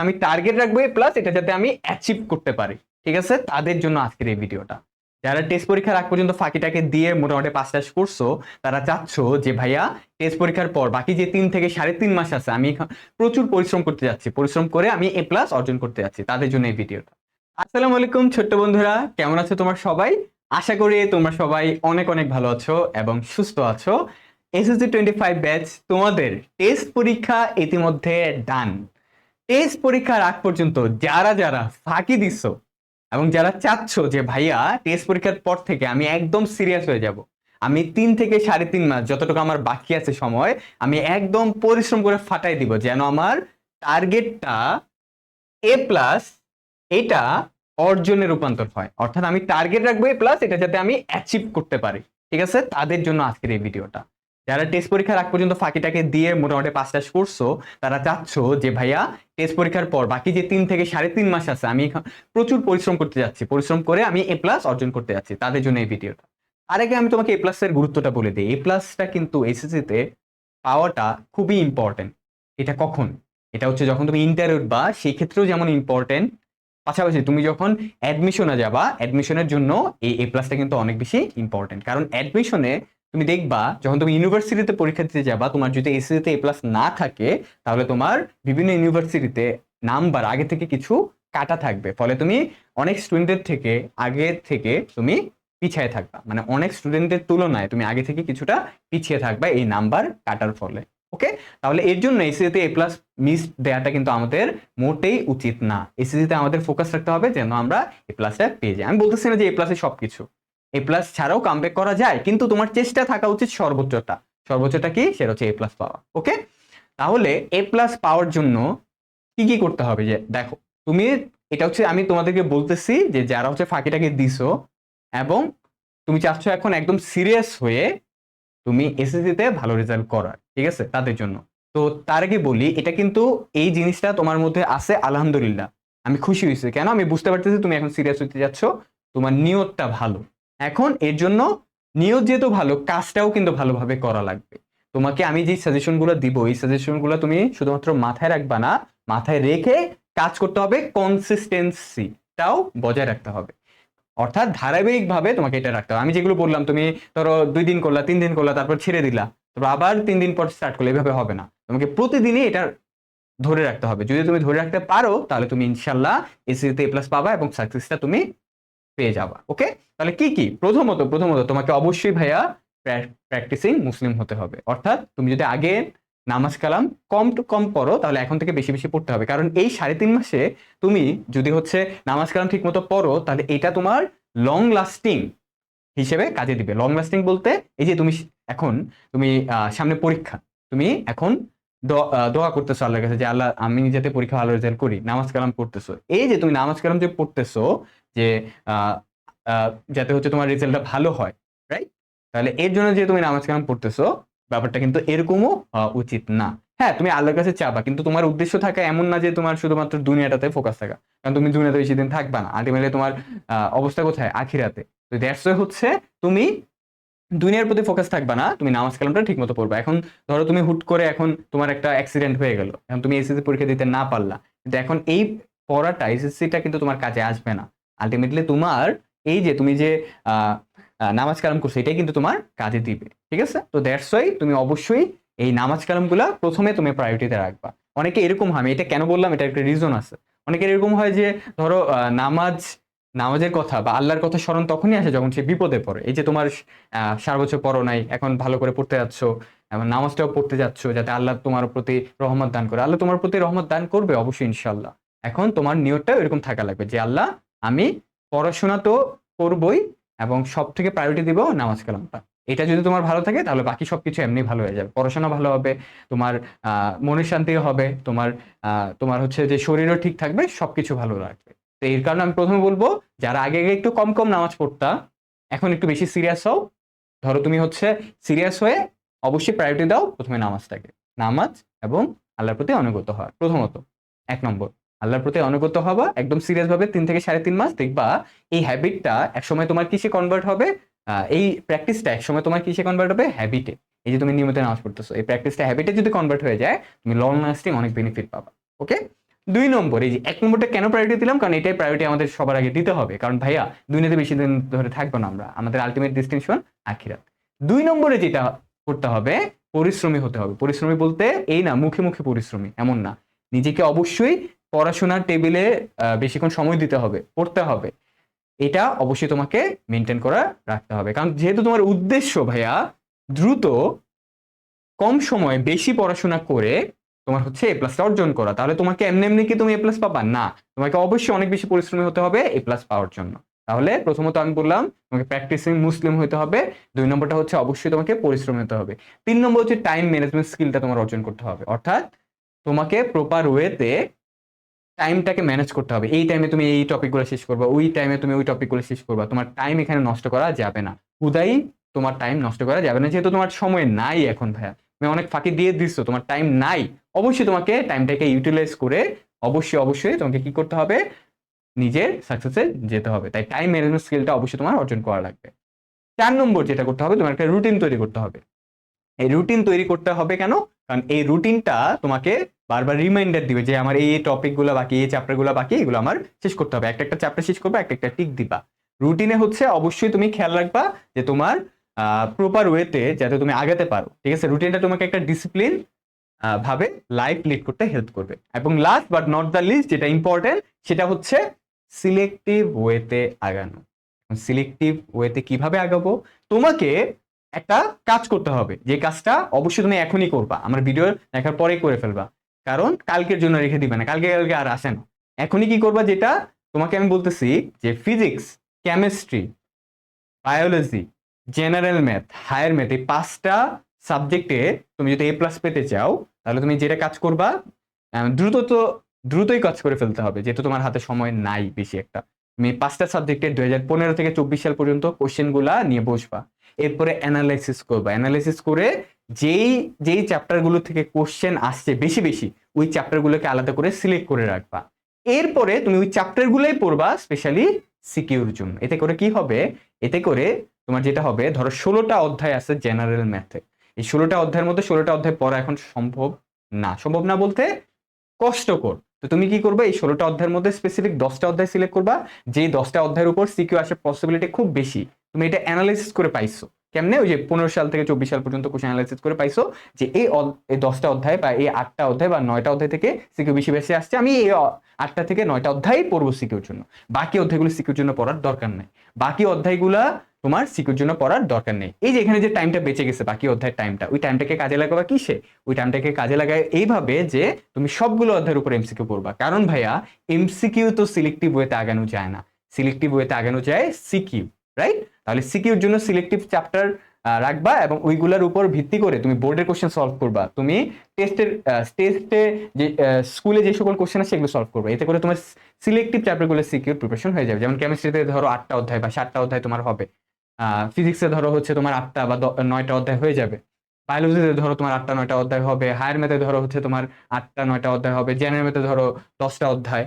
আমি টার্গেট রাখব প্লাস এটা যাতে আমি অ্যাচিভ করতে পারি। ঠিক আছে? তাদের জন্য আজকের এই ভিডিওটা যারা টেস্ট পরীক্ষার আগ পর্যন্ত ফাঁকিটাকে দিয়ে মোটামুটি পাস টাস করছ, তারা চাচ্ছ যে, ভাইয়া টেস্ট পরীক্ষার পর বাকি যে তিন থেকে সাড়ে তিন মাস আছে, আমি প্রচুর পরিশ্রম করতে যাচ্ছি। পরিশ্রম করে আমি এ প্লাস অর্জন করতে যাচ্ছি তাদের জন্য এই ভিডিওটা আসসালামু আলাইকুম, ছোট্ট বন্ধুরা। কেমন আছো তোমার সবাই? আশা করি তোমরা সবাই অনেক অনেক ভালো আছো এবং সুস্থ আছো। এসএসসি টোয়েন্টি ফাইভ ব্যাচ তোমাদের টেস্ট পরীক্ষা ইতিমধ্যে ডান টেস্ট পরীক্ষার আগ পর্যন্ত যারা যারা ফাঁকি দিচ্ছ এবং যারা চাচ্ছ যে, ভাইয়া টেস্ট পরীক্ষার পর থেকে আমি একদম সিরিয়াস হয়ে যাব। আমি তিন থেকে সাড়ে তিন মাস যতটুকু আমার বাকি আছে সময়, আমি একদম পরিশ্রম করে ফাটাই দিব যেন আমার টার্গেটটা এ প্লাস এটা অর্জনে রূপান্তর হয়। অর্থাৎ আমি টার্গেট রাখব এ প্লাস এটা যাতে আমি অ্যাচিভ করতে পারি। ঠিক আছে? তাদের জন্য আজকের এই ভিডিওটা যারা টেস্ট পরীক্ষার আগ পর্যন্ত ফাঁকিটাকে দিয়ে মোটামুটি পাস টাস করছ তারা চাচ্ছ যে ভাইয়া টেস্ট পরীক্ষার পর বাকি যে তিন থেকে সাড়ে তিন মাস আছে, আমি প্রচুর পরিশ্রম করতে যাচ্ছি। পরিশ্রম করে আমি এ প্লাস অর্জন করতে যাচ্ছি তাদের জন্য এই ভিডিওটা আর আগে আমি তোমাকে এ প্লাসের গুরুত্বটা বলে দিই। এ প্লাসটা কিন্তু এসএসসিতে পাওয়াটা খুবই ইম্পর্টেন্ট এটা কখন? এটা হচ্ছে যখন তুমি ইন্টারভিউ বা সেই ক্ষেত্রেও যেমন ইম্পর্টেন্ট পাশাপাশি তুমি যখন অ্যাডমিশনে যাবা অ্যাডমিশনের জন্য এই এ প্লাসটা কিন্তু অনেক বেশি ইম্পর্টেন্ট কারণ অ্যাডমিশনে তুমি দেখবা, যখন তুমি ইউনিভার্সিটিতে পরীক্ষা দিতে যাবা, তোমার যদি এসএসসিতে এ প্লাস না থাকে, তাহলে তোমার বিভিন্ন ইউনিভার্সিটিতে নাম্বার আগে থেকে কিছু কাটা থাকবে। ফলে তুমি অনেক স্টুডেন্টের থেকে, আগে থেকে তুমি পিছিয়ে থাকবা। মানে অনেক স্টুডেন্টের তুলনায় তুমি আগে থেকে কিছুটা পিছিয়ে থাকবা এই নাম্বার কাটার ফলে। ওকে? তাহলে এর জন্য এসিতে এ প্লাস মিস দেওয়াটা কিন্তু আমাদের মোটেই উচিত না। এসিতে আমাদের ফোকাস রাখতে হবে যেন আমরা এ প্লাসটা পেয়ে যাই। আমি বলতেছি না যে এ প্লাসে সবকিছু। এ প্লাস ছাড়াও কামব্যাক করা যায়, কিন্তু তোমার চেষ্টা থাকা উচিত সর্বোচ্চটা। সর্বোচ্চটা কি? সেটা হচ্ছে এ প্লাস পাওয়া। ওকে তাহলে এ প্লাস পাওয়ার জন্য কি কি করতে হবে? যে দেখো, তুমি, এটা হচ্ছে আমি তোমাদেরকে বলতেছি যে যারা হচ্ছে ফাঁকিটাকে দিছো এবং তুমি চাচ্ছ এখন একদম সিরিয়াস হয়ে তুমি এসএসসিতে ভালো রেজাল্ট করার, ঠিক আছে? তাদের জন্য। তো তার আগে বলি, এটা কিন্তু এই জিনিসটা তোমার মধ্যে আছে, আলহামদুলিল্লাহ। আমি খুশি হয়েছি। কেন? আমি বুঝতে পারতেছি তুমি এখন সিরিয়াস হতে যাচ্ছ। তোমার নিয়তটা ভালো। এখন এর জন্য নিয়ত যেহেতু ভালো, কাজটাও কিন্তু ভালোভাবে করা লাগবে। তোমাকে আমি যে সাজেশনগুলো দিব, এই সাজেশনগুলো তুমি শুধুমাত্র মাথায় রাখবা না, মাথায় রেখে কাজ করতে হবে কনসিস্টেন্সিটাও বজায় রাখতে হবে। অর্থাৎ ধারাবাহিকভাবে তোমাকে এটা রাখতে হবে। আমি যেগুলো বললাম, তুমি ধরো দুই দিন করলা, তিন দিন করলা, তারপর ছেড়ে দিলা, তারপর আবার তিন দিন পর স্টার্ট করলে, এভাবে হবে না। তোমাকে প্রতিদিনই এটা ধরে রাখতে হবে। যদি তুমি ধরে রাখতে পারো, তাহলে তুমি ইনশাল্লাহ এসিতে এ প্লাস পাবা এবং সাকসেসটা তুমি পেয়ে যাবা ওকে তাহলে কি কি? প্রথমত প্রথমত তোমাকে অবশ্যই ভাইয়া প্র্যাকটিসিং মুসলিম হতে হবে। অর্থাৎ তুমি যদি আগে নামাজ কালাম কম টু কম পড়ো, তাহলে এখন থেকে বেশি বেশি পড়তে হবে। কারণ এই সাড়ে তিন মাসে তুমি যদি হচ্ছে নামাজ কালাম ঠিক মতো পড়ো, তাহলে এটা তোমার লং লাস্টিং হিসেবে কাজে দিবে। লং লাস্টিং বলতে এই যে তুমি এখন তুমি সামনে পরীক্ষা। তুমি এখন দোয়া করতেছো আল্লাহর কাছে যে, আল্লাহ, আমি যাতে পরীক্ষা ভালো রেজাল্ট করি, নামাজ কালাম পড়তেছো। এই যে তুমি নামাজ কালাম যে পড়তেছো, যে যাতে হচ্ছে তোমার রেজাল্টটা ভালো হয় রাইট তাহলে এর জন্য যে তুমি নামাজ কালাম পড়তেছো, ব্যাপারটা কিন্তু এরকমও উচিত না। হ্যাঁ তুমি আল্লাহর কাছে চাবা, কিন্তু তোমার উদ্দেশ্য থাকা এমন না যে তোমার শুধুমাত্র দুনিয়াটাতে ফোকাস থাকা। কারণ তুমি দুনিয়াতে বেশি দিন থাকবা না। আলটিমেটলি তোমার অবস্থা কোথায়? আখিরাতে। তো দ্যাটস হচ্ছে তুমি দুনিয়ার প্রতি ফোকাস থাকবা না, তুমি নামাজ কালামটা ঠিক মতো পড়বা। এখন ধরো তুমি হুট করে এখন তোমার একটা অ্যাক্সিডেন্ট হয়ে গেল, এখন তুমি এসএসসি পরীক্ষা দিতে না পারলা, কিন্তু এখন এই পড়াটা এসএসসিটা কিন্তু তোমার কাজে আসবে না। আলটিমেটলি তোমার এই যে তুমি যে নামাজ কালাম করছ, এটাই কিন্তু তোমার কাজে দিবে, ঠিক আছে? তো দ্যাটস ওয়াই তুমি অবশ্যই এই নামাজ কালামগুলা প্রথমে তুমি প্রায়োরিটিতে রাখবা। অনেকে এরকম হয়, আমি এটা কেন বললাম? এটা একটা রিজন আছে। অনেকের এরকম হয় যে, ধরো নামাজ নামাজের কথা বা আল্লাহর কথা স্মরণ তখনই আসে যখন সে বিপদে পড়ে। এই যে তোমার সারা বছর পড়ো নাই এখন ভালো করে পড়তে যাচ্ছ এবং নামাজটাও পড়তে যাচ্ছ যাতে আল্লাহ তোমার প্রতি রহমত দান করে। আল্লাহ তোমার প্রতি রহমত দান করবে অবশ্যই ইনশাল্লাহ এখন তোমার নিয়তটাও এরকম থাকা লাগবে যে আল্লাহ আমি পড়াশোনা তো করবই এবং সব থেকে প্রায়োরিটি দিব নামাজ কালামটা। এটা যদি তোমার ভালো থাকে তাহলে বাকি সবকিছু এমনি ভালো হয়ে যাবে। পড়াশোনা ভালো হবে তোমার আহ, মনের শান্তি হবে তোমার তোমার হচ্ছে যে শরীরও ঠিক থাকবে সবকিছু ভালো রাখবে তো এর কারণে আমি প্রথমে বলব, যারা আগে আগে একটু কম কম নামাজ পড়তা, এখন একটু বেশি সিরিয়াস হও। ধরো তুমি হচ্ছে সিরিয়াস হয়ে অবশ্যই প্রায়োরিটি দাও প্রথমে নামাজটাকে। নামাজ এবং আল্লাহর প্রতি অনুগত হওয়া, প্রথমত। এক নম্বর, আল্লাহর প্রতি অনুগত হবা একদম সিরিয়াস ভাবে তিন থেকে সাড়ে তিন মাস দেখবা এই হ্যাবিটটা একসময় তোমার কিসে কনভার্ট হবে? এই প্র্যাকটিসটা একসময় তোমার কিসে কনভার্ট হবে? হ্যাবিটে এই যে তুমি নিয়মিত নামাজ পড়তেছো, এই প্র্যাকটিসটা হ্যাবিটে যদি কনভার্ট হয়ে যায়, তুমি লং লাস্টিং অনেক বেনিফিট পাবা। ওকে দুই নম্বর, এই যে এক নম্বরটা কেন প্রায়োরিটি দিলাম? কারণ এটাই প্রায়োরিটি আমাদের সবার আগে দিতে হবে। কারণ ভাইয়া দুনিয়াতে বেশি দিন ধরে থাকব না আমরা। আমাদের আলটিমেট ডেস্টিনেশন আখিরাত। দুই নম্বরে যেটা করতে হবে, পরিশ্রমী হতে হবে। পরিশ্রমী বলতে এই না, মুখে মুখে পরিশ্রমী, এমন না। নিজেকে অবশ্যই পড়াশোনার টেবিলে বেশিক্ষণ সময় দিতে হবে, পড়তে হবে। এটা অবশ্যই তোমাকে মেনটেন করা রাখতে হবে। কারণ যেহেতু তোমার উদ্দেশ্য ভাইয়া, দ্রুত, কম সময়ে বেশি পড়াশোনা করে তোমার হচ্ছে এ প্লাসটা অর্জন করা। তাহলে তোমাকে এমনি এমনি কি তুমি এ প্লাস পাবা? না। তোমাকে অবশ্যই অনেক বেশি পরিশ্রমী হতে হবে এ প্লাস পাওয়ার জন্য। তাহলে প্রথমত আমি বললাম, তোমাকে প্র্যাকটিসিং মুসলিম হতে হবে। দুই নম্বরটা হচ্ছে অবশ্যই তোমাকে পরিশ্রম হতে হবে। তিন নম্বর হচ্ছে টাইম ম্যানেজমেন্ট স্কিলটা তোমার অর্জন করতে হবে। অর্থাৎ তোমাকে প্রপার ওয়েতে টাইমটাকে ম্যানেজ করতে হবে। এই টাইমে তুমি এই টপিকগুলো শেষ করবা, ওই টাইমে তুমি ওই টপিকগুলো শেষ করবা। তোমার টাইম এখানে নষ্ট করা যাবে না। হুদাই তোমার টাইম নষ্ট করা যাবে না। যেহেতু তোমার সময় নাই এখন, ভাইয়া। তুমি অনেক ফাঁকি দিয়ে দিচ্ছ তোমার টাইম নাই। অবশ্যই তোমাকে টাইমটাকে ইউটিলাইজ করে অবশ্যই অবশ্যই তোমাকে কি করতে হবে? নিজের সাকসেসে যেতে হবে। তাই টাইম ম্যানেজমেন্ট স্কিলটা অবশ্যই তোমার অর্জন করা লাগবে। চার নম্বর যেটা করতে হবে, তোমার একটা রুটিন তৈরি করতে হবে। এই রুটিন তৈরি করতে হবে কেন? কারণ এই রুটিনটা তোমাকে বারবার রিমাইন্ডার দিবে যে আমার এই টপিকগুলো বাকি, এই চ্যাপ্টারগুলো বাকি, এগুলো আমার শেষ করতে হবে। একটা একটা চ্যাপ্টার শেষ করবে, একটা একটা টিক দিবা। রুটিনে হচ্ছে অবশ্যই তুমি খেয়াল রাখবা যে তোমার প্রপার ওয়েতে যাতে তুমি আগাতে পারো। ঠিক আছে? রুটিনটা তোমাকে একটা ডিসিপ্লিন ভাবে লাইফ লিড করতে হেল্প করবে। এবং last but not the least যেটা ইম্পর্টেন্ট সেটা হচ্ছে সিলেক্টিভ ওয়েতে আগানো। সিলেক্টিভ ওয়েতে কীভাবে আগাবো? তোমাকে একটা কাজ করতে হবে। যে কাজটা অবশ্যই তুমি এখনই করবা। আমার ভিডিও দেখার পরে করে ফেলবা। কারণ কালকের জন্য রেখে দিবে না। কালকে কালকে আর আসে না। এখনই কি করবা? যেটা তোমাকে আমি বলতেছি যে physics chemistry biology general math higher math এই পাঁচটা সাবজেক্টে তুমি যদি এ প্লাস পেতে চাও, তাহলে তুমি যেটা কাজ করবা দ্রুত তো, দ্রুতই কাজ করে ফেলতে হবে, যেহেতু তোমার হাতে সময় নাই বেশি একটা। তুমি পাঁচটা সাবজেক্টে দুই হাজার পনেরো থেকে চব্বিশ সাল পর্যন্ত কোশ্চেনগুলা নিয়ে বসবা। এরপরে অ্যানালাইসিস করবা। অ্যানালাইসিস করে যেই যেই চ্যাপ্টারগুলো থেকে কোশ্চেন আসছে বেশি বেশি, ওই চ্যাপ্টারগুলোকে আলাদা করে সিলেক্ট করে রাখবা। এরপরে তুমি ওই চ্যাপ্টারগুলোই পড়বা স্পেশালি সিকিউর জন্য। এতে করে কি হবে? এতে করে তোমার যেটা হবে, ধরো ষোলোটা অধ্যায় আছে জেনারেল ম্যাথে এই ষোলোটা অধ্যায়ের মধ্যে ষোলোটা অধ্যায় পড়া এখন সম্ভব না। সম্ভব না বলতে কষ্টকর। তো তুমি কি করবে, এই ষোলোটা অধ্যায়ের মধ্যে স্পেসিফিক দশটা অধ্যায় সিলেক্ট করবা যে দশটা অধ্যায়ের উপর সিকিউ আসার পসিবিলিটি খুব বেশি। তুমি এটা অ্যানালাইসিস করে পাইছো। কেমনে? ওই যে পনেরো সাল থেকে চব্বিশ সাল পর্যন্ত কোশ্চেন অ্যানালাইসিস করে পাইছো যে এই দশটা অধ্যায় বা এই আটটা অধ্যায় বা নয়টা অধ্যায় থেকে সিকিউ বেশি বেশি আসছে। আমি এই আটটা থেকে নয়টা অধ্যায় পড়ব সিকিউর জন্য। বাকি অধ্যায়গুলো সিকিউর জন্য পড়ার দরকার নেই। বাকি অধ্যায়গুলা তোমার সিকিউর জন্য পড়ার দরকার নেই। এই যে এখানে যে টাইমটা বেঁচে গেছে, বাকি অধ্যায়ের টাইমটা ওই টাইমটাকে কাজে লাগাবা কিসে? ওই টাইমটাকে কাজে লাগায় এইভাবে যে তুমি সবগুলো অধ্যায়ের উপর এমসিকিউ পড়বা। কারণ ভাইয়া এমসিকিউ তো সিলেক্টিভ ওয়েতে আগানো যায় না। সিলেক্টিভ ওয়েতে আগানো যায় সিকিউ রাইট তাহলে সিকিউর জন্য সিলেক্টিভ চ্যাপ্টার রাখবা এবং ওইগুলোর উপর ভিত্তি করে তুমি বোর্ডের কোশ্চেন সলভ করবা। তুমি টেস্টের টেস্টে যে স্কুলে যে সকল কোশ্চেন আছে সেগুলো সলভ করবে। এতে করে তোমার সিলেক্টিভ চ্যাপ্টারগুলো সিকিউর প্রিপারেশন হয়ে যাবে। যেমন কেমিস্ট্রিতে ধরো আটটা অধ্যায় বা সাতটা অধ্যায় তোমার হবে। ফিজিক্সে ধরো হচ্ছে তোমার আটটা বা নয়টা অধ্যায় হয়ে যাবে। বায়োলজিতে ধরো তোমার আটটা, নয়টা অধ্যায় হবে। হায়ার ম্যাথে ধরো হচ্ছে তোমার আটটা, নয়টা অধ্যায় হবে। জেনারেল ম্যাথে ধরো দশটা অধ্যায়।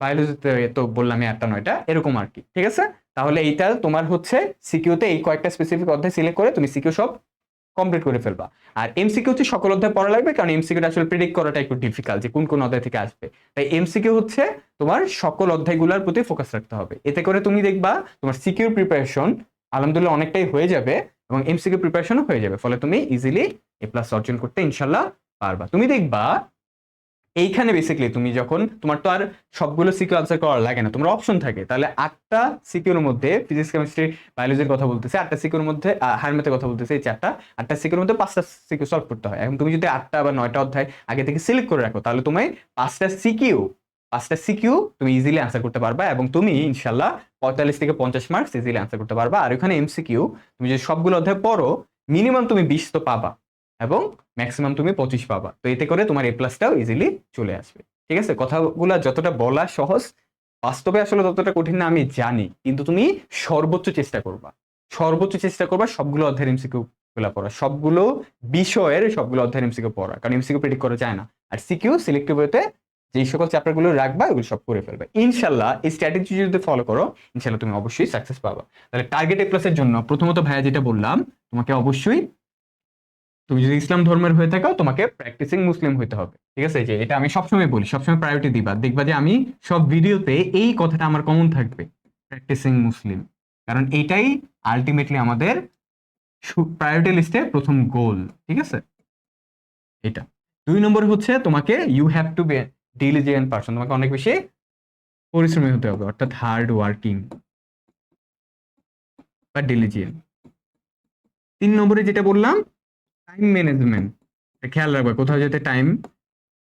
বায়োলজিতে তো বললামই আটটা, নয়টা, এরকম আর কি। ঠিক আছে? তাহলে এইটা তোমার হচ্ছে সিকিউতে এই কয়েকটা স্পেসিফিক অধ্যায় সিলেক্ট করে তুমি সিকিউ সব কমপ্লিট করে ফেলবা। আর এমসিকিউ হচ্ছে সকল অধ্যায় পড়া লাগবে, কারণ এমসিকিউটা আসলে প্রেডিক্ট করাটা একটু ডিফিকাল্ট যে কোন কোন অধ্যায় থেকে আসবে। তাই এমসিকিউ হচ্ছে তোমার সকল অধ্যায়গুলোর প্রতি ফোকাস রাখতে হবে। এতে করে তুমি দেখবা তোমার সিকিউর প্রিপারেশন আলহামদুলিল্লাহ অনেকটাই হয়ে যাবে এবং এমসিকিউ প্রিপারেশনও হয়ে যাবে। ফলে তুমি ইজিলি এ প্লাস অর্জন করতে ইনশাল্লাহ পারবা। তুমি দেখবা এইখানে বেসিক্যালি তুমি যখন তোমার তো আর সবগুলো সিকিউ আনসার করা লাগে না, তোমার অপশন থাকে। তাহলে আটটা সিকিউর মধ্যে ফিজিক্স কেমিস্ট্রি বায়োলজির কথা বলতেছে, আটটা সিকিউর মধ্যে হারমেথের কথা বলতেছে, এই চারটা। আটটা সিকিউর মধ্যে পাঁচটা সিকিউ সলভ করতে হয়। এখন তুমি যদি আটটা বা নয়টা অধ্যায় আগে থেকে সিলেক্ট করে রাখো, তাহলে তুমি পাঁচটা সিকিউ পাঁচটা সিকিউ তুমি ইজিলি আনসার করতে পারবা এবং তুমি ইনশাল্লাহ পঁয়তাল্লিশ থেকে পঞ্চাশ মার্কস ইজিলি আনসার করতে পারবা। আর ওখানে এমসিকিউ তুমি যদি সবগুলো অধ্যায় পড়ো মিনিমাম তুমি বিশ তো পাবা। এবং ম্যাক্সিমাম তুমি পঁচিশ পাবা। তো এতে করে তোমার এ প্লাসটাও ইজিলি চলে আসবে। ঠিক আছে? কথাগুলো যতটা বলা সহজ, বাস্তবে আসলে ততটা কঠিন না, আমি জানি। কিন্তু তুমি সর্বোচ্চ চেষ্টা করবা। সর্বোচ্চ চেষ্টা করবা সবগুলো অধ্যায়ের এমসিকিউ গুলা পড়া সবগুলো বিষয়ের সবগুলো অধ্যায়ের এমসিকিউ পড়া কারণ এমসিকিউ প্রেডিক্ট করা যায় না। আর সিকিউ সিলেক্টিভ হতে যেই সকল চ্যাপ্টারগুলো রাখবা, ওগুলো সব করে ফেলবে। ইনশাল্লাহ এই স্ট্র্যাটেজি যদি ফলো করো ইনশাল্লাহ তুমি অবশ্যই সাকসেস পাবা। তাহলে টার্গেট এ প্লাসের জন্য প্রথমত ভাইয়া যেটা বললাম, তোমাকে অবশ্যই তুমি যদি ইসলাম ধর্মের হয়ে থাকো, তোমাকে প্র্যাকটিসিং মুসলিম হইতে হবে। ঠিক আছে? যে এটা আমি সবসময় বলি, সবসময় প্রায়োরিটি দিবা। দেখবা যে আমি সব ভিডিওতে এই কথাটা আমার কমন থাকবে প্র্যাকটিসিং মুসলিম। কারণ এইটাই আলটিমেটলি আমাদের প্রায়োরিটি লিস্টে প্রথম গোল ঠিক আছে? এটা। দুই নম্বর হচ্ছে তোমাকে you have to be diligent person তোমাকে অনেক বেশি পরিশ্রমী হতে হবে, অর্থাৎ হার্ড ওয়ার্কিং বা ডিলিজিয়েন্ট তিন নম্বরে যেটা বললাম টাইম ম্যানেজমেন্ট খেয়াল রাখবে, কোথাও যাতে টাইম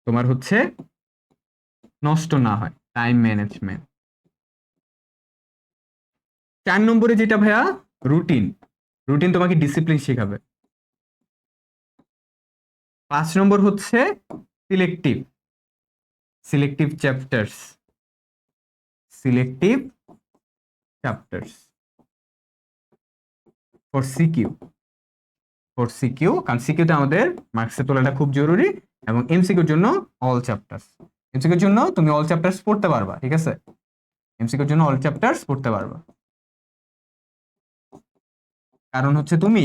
তোমার হচ্ছে নষ্ট না হয় টাইম ম্যানেজমেন্ট চার নম্বরে যেটা ভাইয়া রুটিন রুটিন তোমাকে ডিসিপ্লিন শেখাবে। পাঁচ নম্বর হচ্ছে selective selective chapters selective chapters for CQ for CQ কারণ সিকিউতে আমাদের মার্কসে তোলাটা খুব জরুরি এবং এমসিকিউর জন্য অল চ্যাপ্টার্স এমসিকিউর জন্য তুমি অল চ্যাপ্টার্স পড়তে পারবা, ঠিক আছে? এমসিকিউর জন্য অল চ্যাপ্টার্স পড়তে পারবা। কারণ হচ্ছে তুমি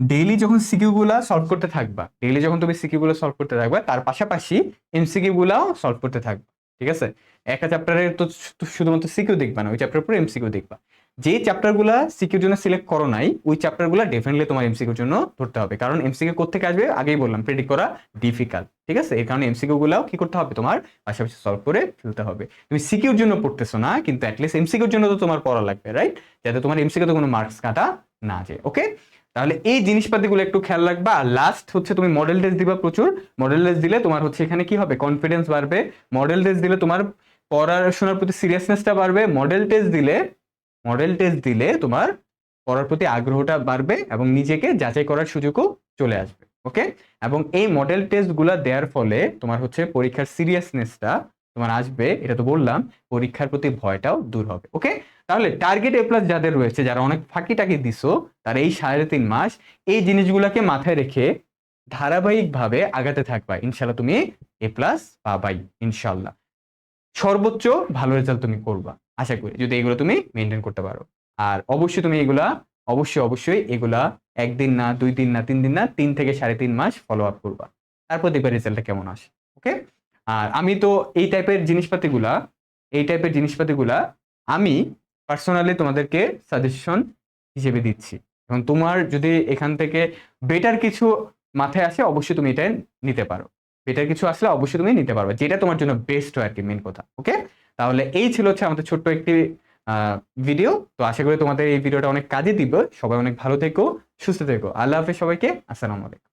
ডেইলি যখন সিকিউ গুলা সলভ করতে থাকবা ডেইলি যখন তুমি সিকিউ গুলো সলভ করতে থাকবা, তার পাশাপাশি এমসিকিউ গুলাও সলভ করতে থাকবা, ঠিক আছে? একটা চ্যাপ্টারের তো শুধুমাত্র সিকিউ দেখবা না, ওই চ্যাপ্টার পরে এমসিকিউ দেখবা। যে চ্যাপ্টারগুলো সিকিউর জন্য সিলেক্ট করো নাই, ওই চ্যাপ্টারগুলো ডেফিনেটলি তোমার এমসিকিউর জন্য ধরতে হবে। কারণ এমসিকিউ কোথেকে আসবে? আগেই বললাম প্রেডিক্ট করা ডিফিকাল্ট ঠিক আছে? এর কারণে এমসিকিউ গুলাও কি করতে হবে? তোমার পাশাপাশি সলভ করে ফেলতে হবে। তুমি সিকিউর জন্য পড়তেছো না, কিন্তু অ্যাটলিস্ট এমসিকিউর জন্য তো তোমার পড়া লাগবে রাইট যাতে তোমার এমসিকিউতে কোনো মার্কস কাটা না যায় ওকে তাহলে এই জিনিসপাতিগুলো একটু খেয়াল রাখবা। আর লাস্ট হচ্ছে তুমি মডেল টেস্ট দিবা প্রচুর। মডেল টেস্ট দিলে তোমার হচ্ছে এখানে কি হবে? কনফিডেন্স বাড়বে। মডেল টেস্ট দিলে তোমার পড়াশোনার প্রতি সিরিয়াসনেসটা বাড়বে। মডেল টেস্ট দিলে মডেল টেস্ট দিলে তোমার পড়ার প্রতি আগ্রহটা বাড়বে এবং নিজেকে যাচাই করার সুযোগও চলে আসবে ওকে এবং এই মডেল টেস্টগুলো দেওয়ার ফলে তোমার হচ্ছে পরীক্ষার সিরিয়াসনেসটা তোমার আসবে, এটা তো বললাম, পরীক্ষার প্রতি ভয়টাও দূর হবে ওকে তাহলে টার্গেট এ প্লাস যাদের রয়েছে, যারা অনেক ফাঁকি টাকি দিছো, তারা এই সাড়ে তিন মাস এই জিনিসগুলোকে মাথায় রেখে ধারাবাহিকভাবে আগাতে থাকবা ইনশাল্লাহ তুমি এ প্লাস পাবাই ইনশাল্লাহ সর্বোচ্চ ভালো রেজাল্ট তুমি করবা। আশা করি, যদি এগুলো তুমি মেনটেন করতে পারো। আর অবশ্যই তুমি এগুলা, অবশ্যই অবশ্যই এগুলা একদিন না, দুই দিন না, তিন দিন না, তিন থেকে সাড়ে তিন মাস ফলো আপ করবা। তারপর দেখবে রেজাল্টটা কেমন আসে ওকে আর আমি তো এই টাইপের জিনিসপাতিগুলা, এই টাইপের জিনিসপাতিগুলা আমি পার্সোনালি তোমাদেরকে সাজেশন হিসেবে দিচ্ছি। এবং তোমার যদি এখান থেকে বেটার কিছু মাথায় আসে, অবশ্যই তুমি এটা নিতে পারো। বেটার কিছু আসলে অবশ্যই তুমি নিতে পারবে, যেটা তোমার জন্য বেস্ট হয় আর কি মেন কথা ওকে তাহলে এই ছিল হচ্ছে আমাদের ছোট্ট একটি ভিডিও তো আশা করি তোমাদের এই ভিডিওটা অনেক কাজে দিবে। সবাই অনেক ভালো থেকো, সুস্থ থেকো। আল্লাহ হাফেজ সবাইকে। আসসালামু আলাইকুম।